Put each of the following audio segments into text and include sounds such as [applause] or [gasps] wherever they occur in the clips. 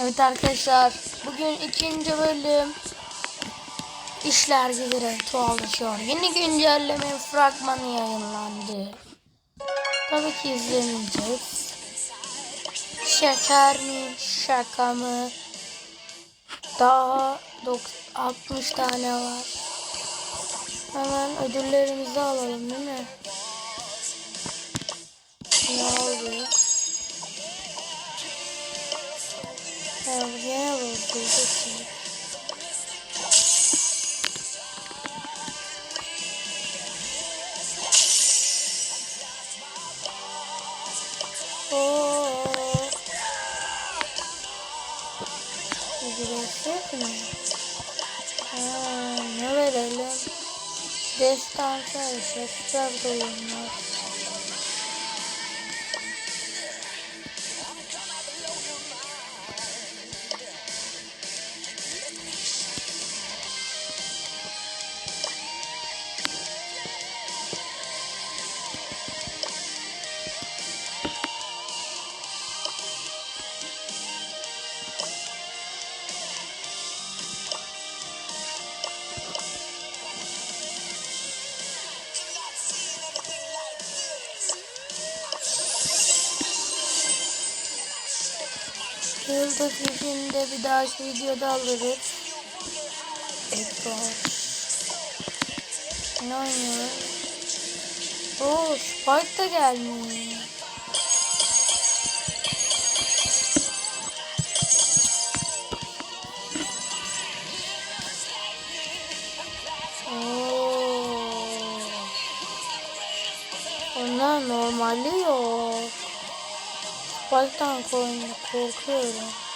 Evet arkadaşlar bugün ikinci bölüm işler giderek tuhaflaşıyor. Yeni güncelleme fragmanı yayınlandı. Tabii ki izlemeyeceğiz. Şeker mi şaka mı? Daha dok- 60 tane var. Hemen ödüllerimizi alalım değil mi? Ne oluyor? Oh. vurdu. Girersek mi? Aa, ne verelim? Destansı eşek. Güzel duyumlar. Dahaki videoda alırız. Ekran. Ne oynuyor? Oo, Spike da gelmiş. Oo. Onlar normali yok. Spike'dan kork- korkuyorum.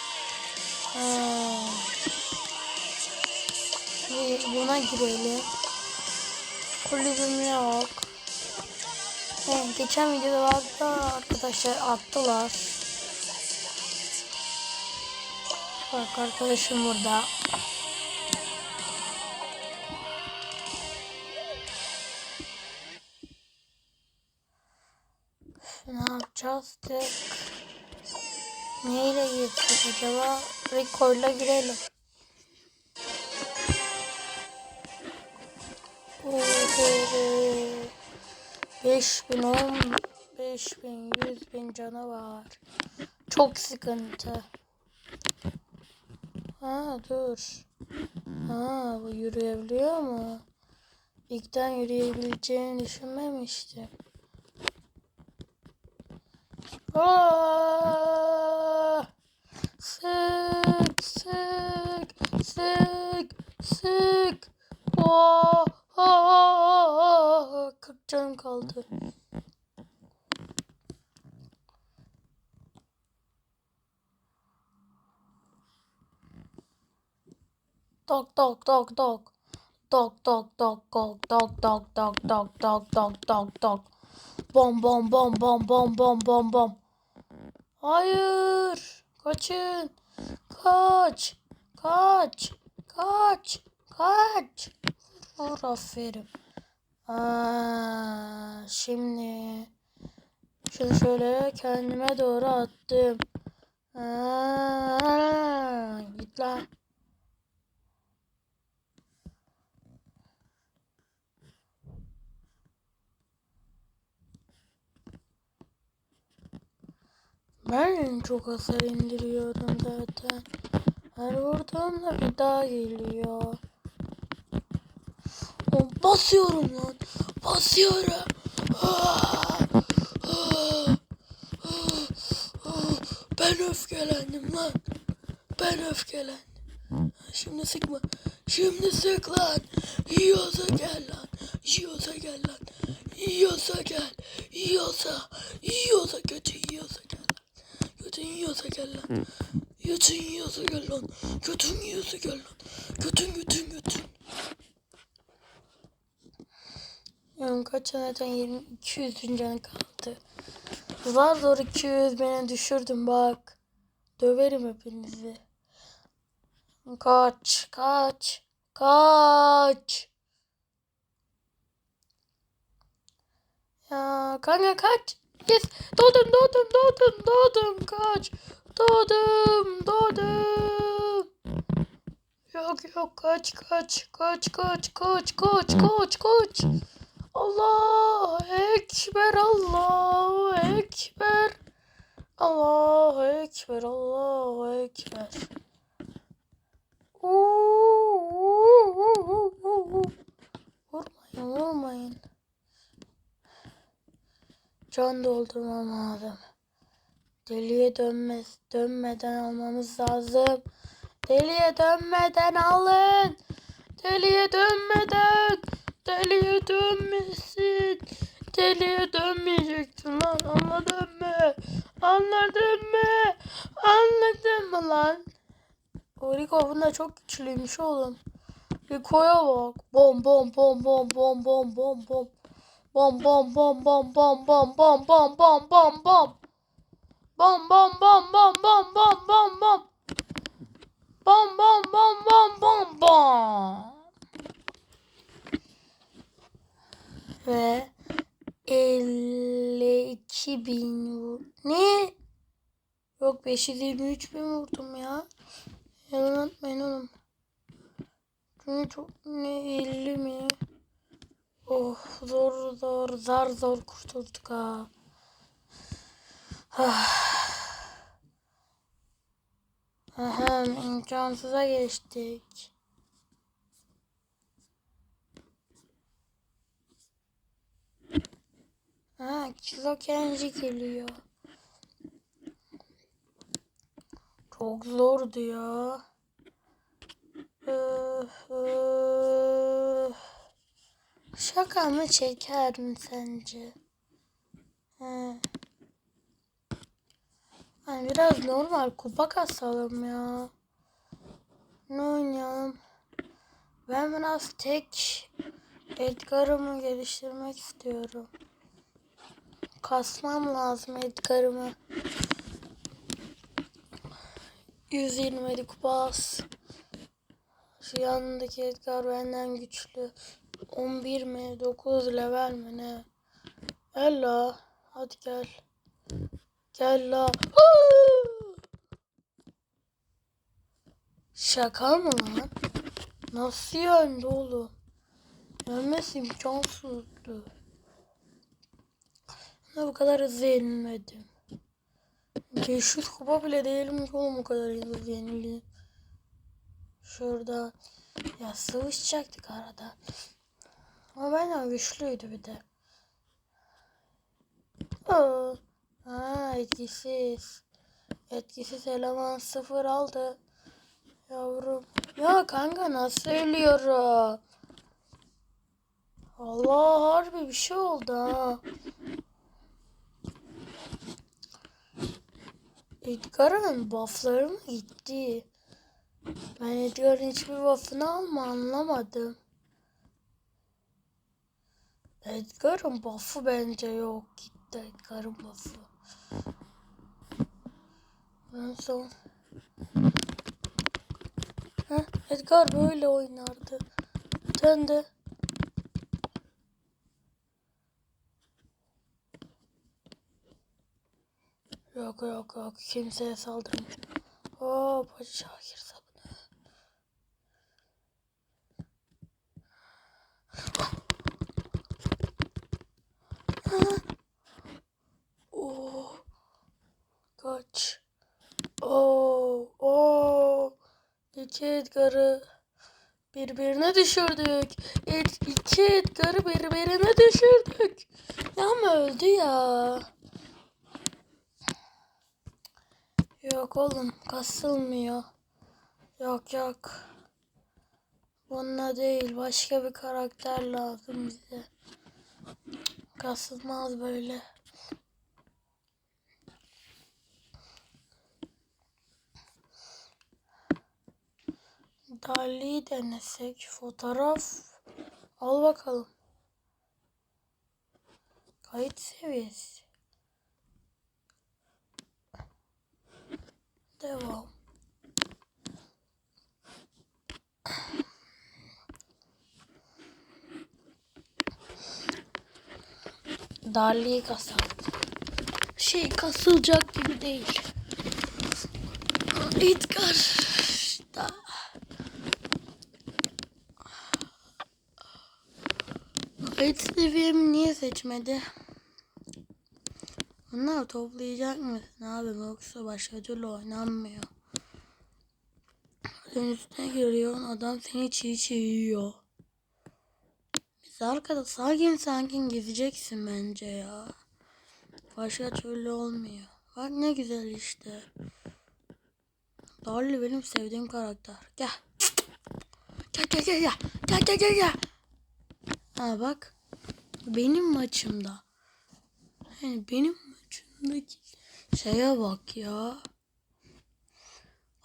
Bir buna girelim. Kulübüm yok. Evet, geçen videoda vardı arkadaşlar attılar. Bak arkadaşım burada. Ne yapacağız? Neyle girsek acaba? Rekorla girelim. 5000 10 5000 100 bin canı var. Çok sıkıntı. Ha dur. Ha bu yürüyebiliyor mu? İlkten yürüyebileceğini düşünmemiştim. Aa! Sık sık sık sık. Aa! 40 canım kaldı. Tok tok tok tok. Tok tok tok tok tok tok tok tok tok tok tok tok. Bom bom bom bom bom bom bom bom. Hayır. Kaçın. Kaç. Kaç. Kaç. Kaç. Vur aferin. Aa, şimdi şunu şöyle kendime doğru attım. Aa, git lan. Ben çok hasar indiriyorum zaten. Her vurduğumda bir daha geliyor. O basıyorum lan. Basıyorum. Ben öfkelendim lan. Ben öfkelendim. Şimdi sıkma. Şimdi sık lan. Yiyorsa gel lan. Yiyorsa gel lan. Yiyorsa gel. Yiyorsa. Yiyorsa kötü yiyorsa gel. Götün yiyorsa gel lan. Götün yiyorsa gel lan. Götün yiyorsa gel lan. Götün götün götün. Yani kaç zaten 20 200 canı kaldı. Zar zor 200 beni düşürdüm bak. Döverim hepinizi. Kaç, kaç, kaç. Ya kanka kaç. Yes. Doğdum, doğdum, doğdum, doğdum. Kaç. Doğdum, doğdum. yok yok kaç kaç kaç kaç kaç kaç kaç kaç. Allahu Ekber Allahu Ekber. Allahu Ekber Allahu Ekber. Vurmayın vurmayın. Can doldurmam lazım. Deliye dönmez, dönmeden almamız lazım. Deliye dönmeden alın. Deliye dönmeden. Deliye dönmesin. Deliye dönmeyeceksin lan anladın mı? Anladın mı? Anladın mı lan? O Rico bunda çok güçlüymüş oğlum. Rico'ya bak. Bom bom bom bom bom bom bom bom. Bom bom bom bom bom bom bom bom bom bom bom. Bom bom bom bom bom bom bom bom. Bom bom bom bom bom bom. Ve 52 bin vur- Ne? Yok 523 bin vurdum ya. Yalan atmayın oğlum. Çünkü çok ne 50 mi? Oh zor zor zar zor kurtulduk ha. Aha imkansıza geçtik. Ha kilo kenji geliyor. Çok zordu ya. Öf, öf. Şaka mı çeker mi sence? He. Yani biraz normal kupa kasalım ya. Ne oynayalım? Ben biraz tek Edgar'ımı geliştirmek istiyorum. Kasmam lazım Edgar'ımı. 120 kupas. Şu yanındaki Edgar benden güçlü. 11 mi? 9 level mi ne? Gel la. Hadi gel. Gel la. [gasps] Şaka mı lan? Nasıl yendi oğlum? Yenmesi imkansızdı. Ben bu kadar hızlı yenilmedim. 500 kupa bile değilim ki oğlum o kadar hızlı yenildim. Şurada. Ya sıvışacaktık arada. Ama benden güçlüydü bir de. Aa. Ha etkisiz. Etkisiz eleman sıfır aldı. Yavrum. Ya kanka nasıl ölüyorum? Allah harbi bir şey oldu ha. Edgar'ın buffları mı gitti? Ben Edgar'ın hiçbir buff'ını alma anlamadım. Edgar'ın buff'ı bence yok. Gitti Edgar'ın buff'ı. En son... Heh, Edgar böyle oynardı. Sen de... Yok yok yok kimseye saldırmış. Hop Hacı Şakir sabunu. Oh. Kaç. Oo, oo. İki Edgar'ı birbirine düşürdük. Ed iki Edgar'ı birbirine düşürdük. Ya ama öldü ya. Yok oğlum kasılmıyor. Yok yok. Bununla değil başka bir karakter lazım bize. Kasılmaz böyle. Dali'yi denesek fotoğraf al bakalım. Kayıt seviyesi. Devam. Dali'yi kasalım. Şey kasılacak gibi değil. Edgar. Da. Kayıt seviyemi niye seçmedi? Bunlar toplayacak mısın abi yoksa başka türlü oynanmıyor. Sen üstüne giriyorsun adam seni çiğ çiğ yiyor. Biz arkada sakin sakin gezeceksin bence ya. Başka türlü olmuyor. Bak ne güzel işte. Darlı benim sevdiğim karakter. Gel. Gel gel gel gel. Gel gel gel gel. Ha bak. Benim maçımda. Yani benim maçımdaki şeye bak ya.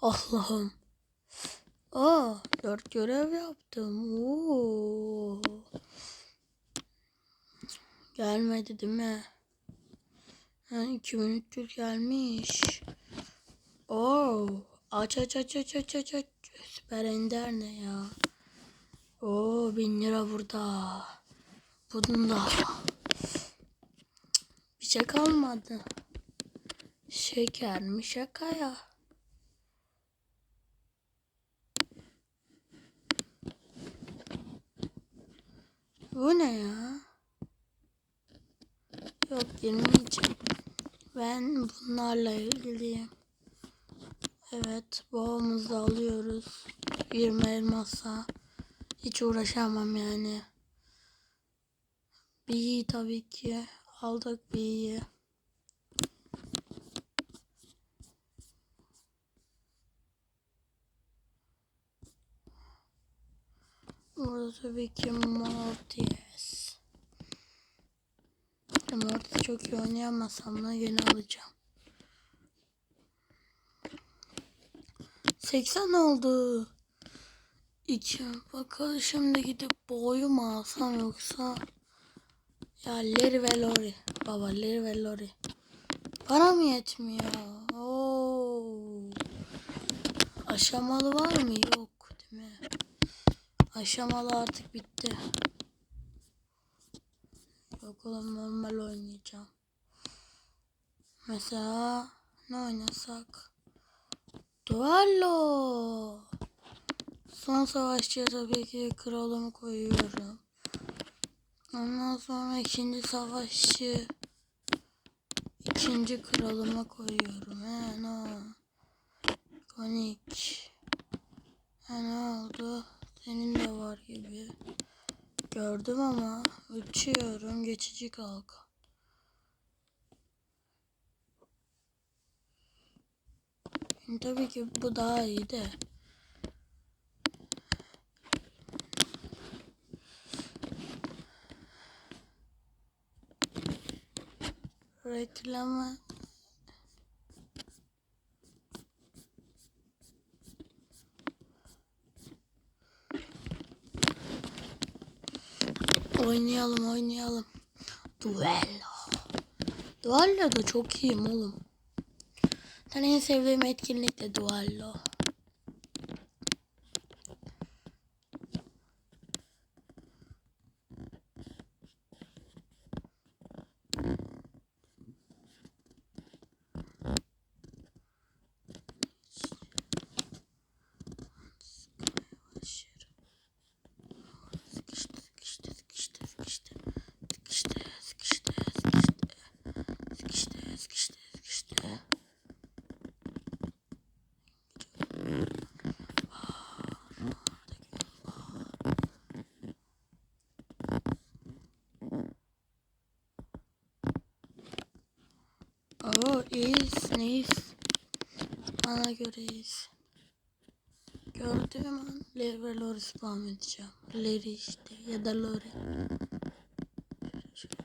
Allah'ım. Aa, dört görev yaptım. Oo. Gelmedi değil mi? Ha, 2300 gelmiş. Oo. Aç aç aç aç aç aç aç. Süper Ender ne ya? Oo bin lira burada. Bunda. Bir şey kalmadı. Şeker mi şaka ya? Bu ne ya? Yok girmeyeceğim. Ben bunlarla ilgiliyim. Evet boğamızı alıyoruz. 20 elmasa. Hiç uğraşamam yani. Bir iyi tabii ki. Aldık bir iyi. Burada tabii ki Mortis. Mortis çok iyi oynayamazsam da yine alacağım. 80 oldu. İki. Bakalım şimdi gidip boyu mu alsam yoksa ya Larry ve Lori. Baba Larry ve Lori. Para mı yetmiyor? Oo. Aşamalı var mı? Yok değil mi? Aşamalı artık bitti. Yok oğlum normal oynayacağım. Mesela ne oynasak? Duello. Son savaşçıya tabii ki kralımı koyuyorum. Ondan sonra ikinci savaşçı ikinci kralıma koyuyorum. He ne o? Konik. He ne oldu? Senin de var gibi. Gördüm ama uçuyorum geçici kalkan. Tabii ki bu daha iyi de. Reklama Oynayalım oynayalım. Duello. Duello da çok iyiyim oğlum. Ben en sevdiğim etkinlik de Duello. Oo iyiyiz, neyiz? Bana göre iyiyiz. Gördüğüm an Larry ve Lori spam edeceğim. Larry işte ya da Lori. Şöyle,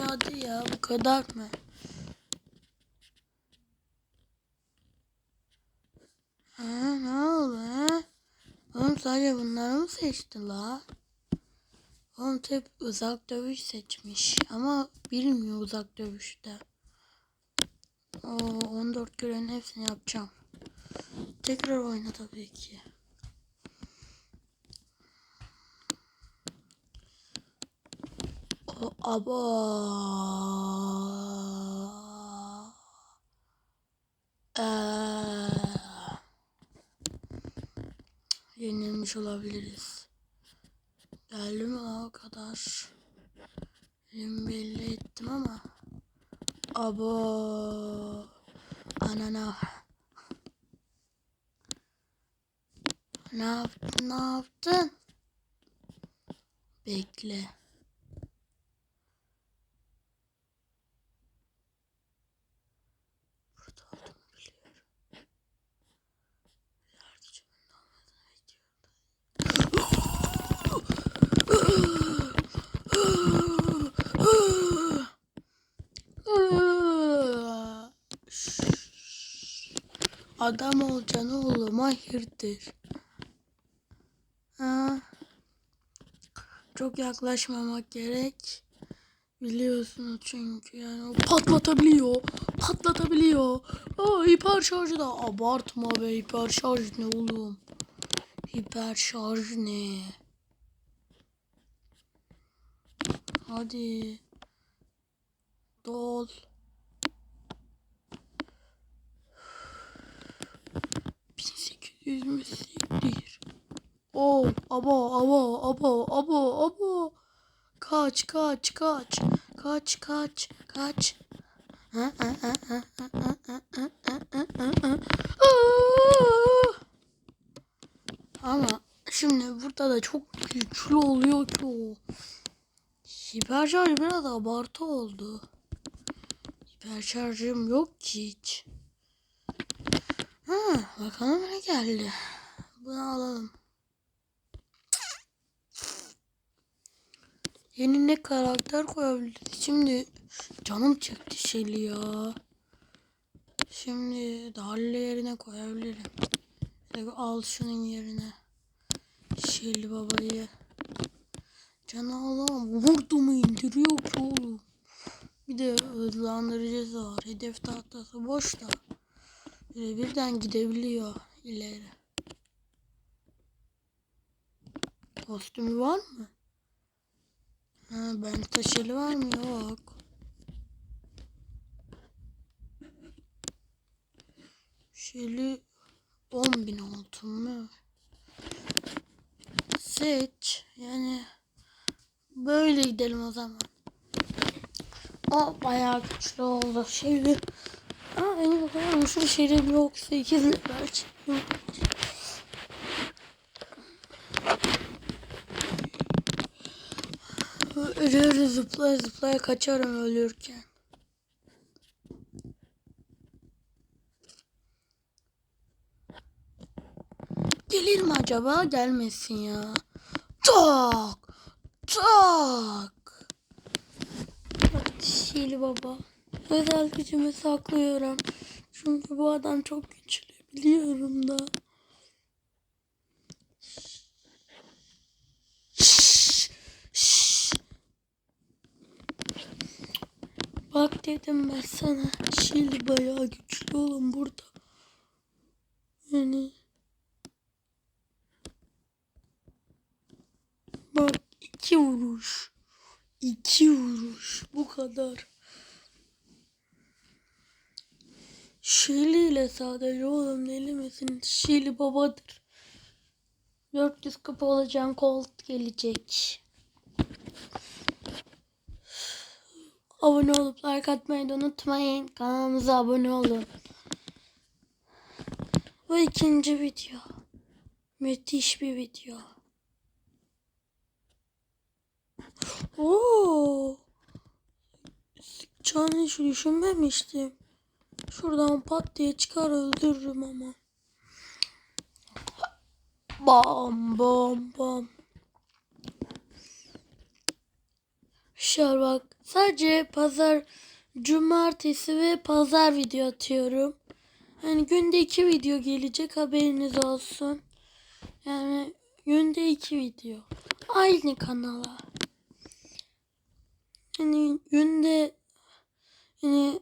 hadi ya bu kadar mı? Ha ne oldu ha? Oğlum sadece bunları mı seçti la? Oğlum hep uzak dövüş seçmiş ama bilmiyor uzak dövüşte. O 14 görevin hepsini yapacağım. Tekrar oyna tabii ki. O aba. Eee. Yapmış olabiliriz. Geldi o kadar? Elim belli ettim ama. Abo. Anana. Ne yaptın? Ne yaptın? Bekle. Adam olacaksın oğlum hayırdır? Ha? Çok yaklaşmamak gerek. Biliyorsunuz çünkü yani patlatabiliyor. Patlatabiliyor. Aa, hiper şarjı da abartma be hiper şarj ne oğlum? Hiper şarj ne? Hadi. Dol. Yüzümü siktir. Oh abo abo abo abo abo. Kaç kaç kaç. Kaç kaç kaç. Ama şimdi burada da çok güçlü oluyor ki o. Hiper biraz abartı oldu. Hiper yok ki hiç. Ha, bakalım ne geldi. Bunu alalım. Yeni ne karakter koyabiliriz? Şimdi canım çekti Shelly ya. Şimdi Dalle yerine koyabilirim. Şöyle al şunun yerine. Shelly babayı. Oğlum vurdu mu indiriyor ki oğlum. Bir de hızlandırıcısı var. Hedef tahtası boş da. Böyle birden gidebiliyor ileri. Kostümü var mı? Ha, ben taşılı var mı? Yok. Şeli 10 bin altın mı? Seç. Yani böyle gidelim o zaman. O bayağı güçlü oldu. Şeli. Aa en bakalım şu şeli yok 8 lira çıkıyor. Ölüyoruz zıplaya zıplaya kaçarım ölürken. Gelir mi acaba? Gelmesin ya. Tak! Tak! Hadi Şili baba. Özel gücümü saklıyorum. Çünkü bu adam çok güçlü biliyorum da. Bak dedim ben sana. Şili bayağı güçlü oğlum burada. Yani Bak iki vuruş. İki vuruş. Bu kadar. Şili ile sadece oğlum deli misin? Şili babadır. 400 kupa olacağım. Colt gelecek. Abone olup like atmayı da unutmayın. Kanalımıza abone olun. Bu ikinci video. Müthiş bir video. Oo. Can hiç düşünmemiştim. Şuradan pat diye çıkar öldürürüm ama. Bam bam bam. Şöyle bak. Sadece pazar, cumartesi ve pazar video atıyorum. Yani günde iki video gelecek haberiniz olsun. Yani günde iki video. Aynı kanala. Yani günde yani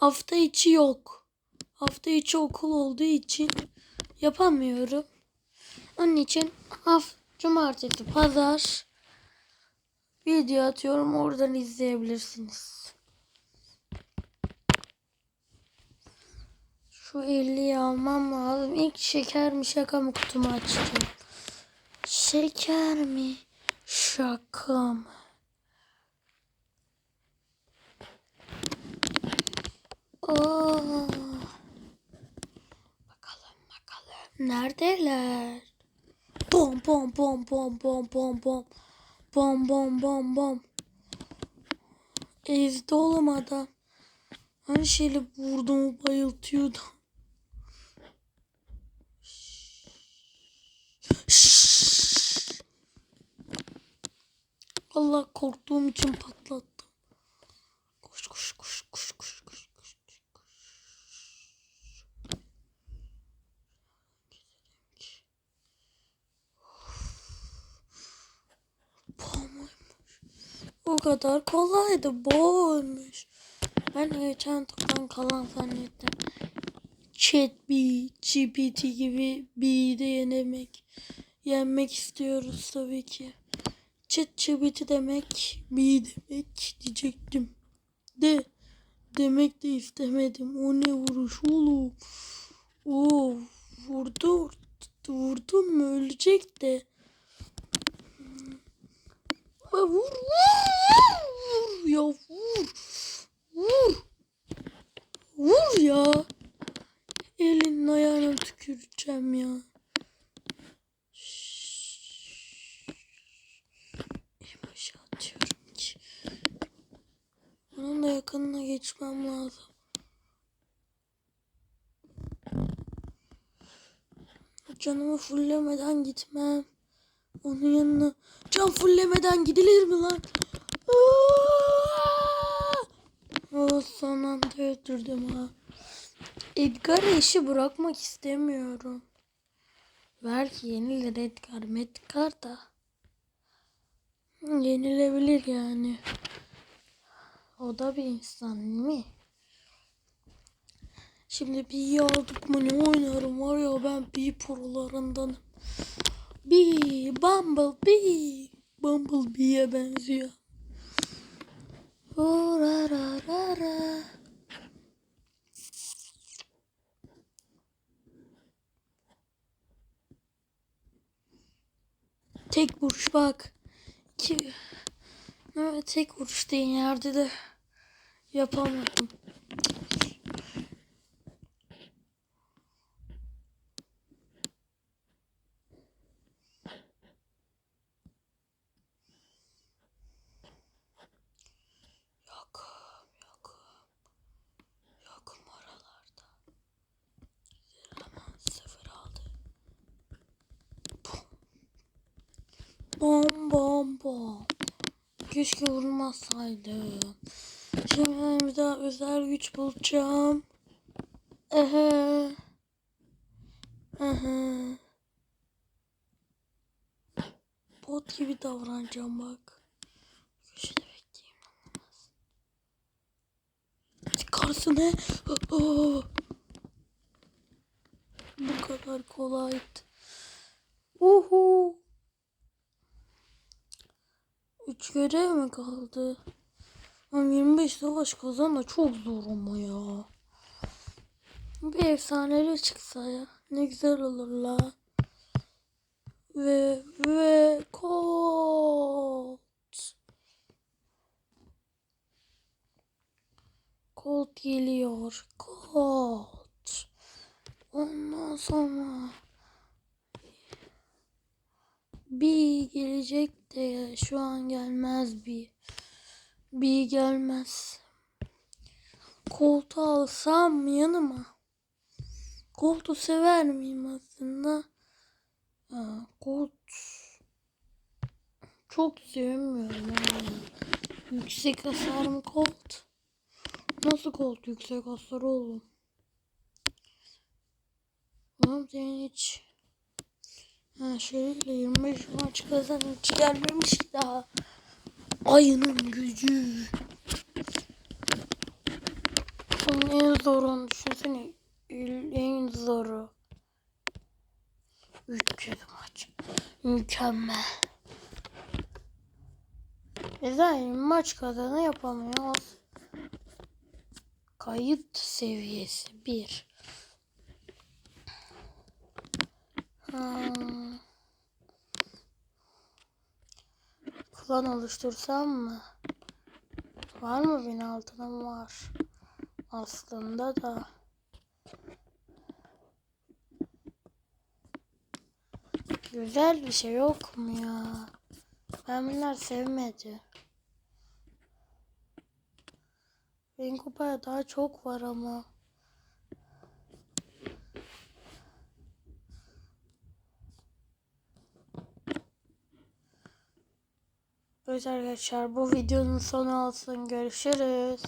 hafta içi yok. Hafta içi okul olduğu için yapamıyorum. Onun için haf cumartesi, pazar video atıyorum. Oradan izleyebilirsiniz. Şu 50'yi almam lazım. İlk şeker mi şaka mı kutumu açacağım. Şeker mi? Şaka mı? Oo. Bakalım bakalım. Neredeler? Bom bom bom bom bom bom bom. Bom bom bom bom. Ezdi oğlum adam. Her şeyle vurduğumu bayıltıyordu. Allah korktuğum için patlattım. O kadar kolaydı. Boğulmuş. Ben geçen turdan kalan zannettim. Chat B, GPT gibi B'yi de yenemek, yenmek istiyoruz tabii ki. Chat GPT demek, B demek diyecektim. De, demek de istemedim. O ne vuruş oğlum. Oo, vurdu, vurdum mu ölecek de. Vur, vur, vur, ya vur, vur, vur ya. Elinin ayağına tüküreceğim ya. Emoji atıyorum ki. Onun da yakınına geçmem lazım. Canımı fullemeden gitmem. Onun yanına can fullemeden gidilir mi lan? Oh, son anda öldürdüm ha. Edgar'ı işi bırakmak istemiyorum. Belki yenilir Edgar. Medgar da. Yenilebilir yani. O da bir insan değil mi? Şimdi bir aldık mı ne oynarım var ya ben bir prolarındanım. Bir Bumblebee. Bumblebee'ye benziyor. Hurararara. Tek vuruş bak. İki. Evet, tek vuruş değil yerde de yapamadım. Yokum, yokum. Yokum oralarda. Aman sıfır aldı. Bom bom bom. Keşke vurmasaydım. Şimdi ben bir daha özel güç bulacağım. Ehe. Ehe. Bot gibi davranacağım bak. Köşede bekleyeyim. Çıkarsın he. Bu kadar kolaydı. Uhu. Üç görev mi kaldı? Ama 25 savaş kazan da çok zor ama ya. Bir efsaneleri çıksa ya. Ne güzel olur la. Ve ve Colt. Colt geliyor. Colt. Ondan sonra bir gelecek de şu an gelmez bir. Bir gelmez. Koltuğu alsam yanıma. Koltuğu sever miyim aslında? Ha, kolt çok sevmiyorum yani. Yüksek hasar mı kolt? Nasıl kolt yüksek hasar oğlum? Oğlum senin hiç Ha şöyle 25 maç kazan hiç gelmemiş daha. Ayının gücü. Onun en zorunu düşünsene. En zoru. 300 maç. Mükemmel. Neden maç kazanı yapamıyoruz? Kayıt seviyesi 1. Hmm. klan oluştursam mı? Var mı bin altınım var. Aslında da. Güzel bir şey yok mu ya? Ben bunlar sevmedi. Bin kupaya daha çok var ama. Evet arkadaşlar bu videonun sonu olsun. Görüşürüz.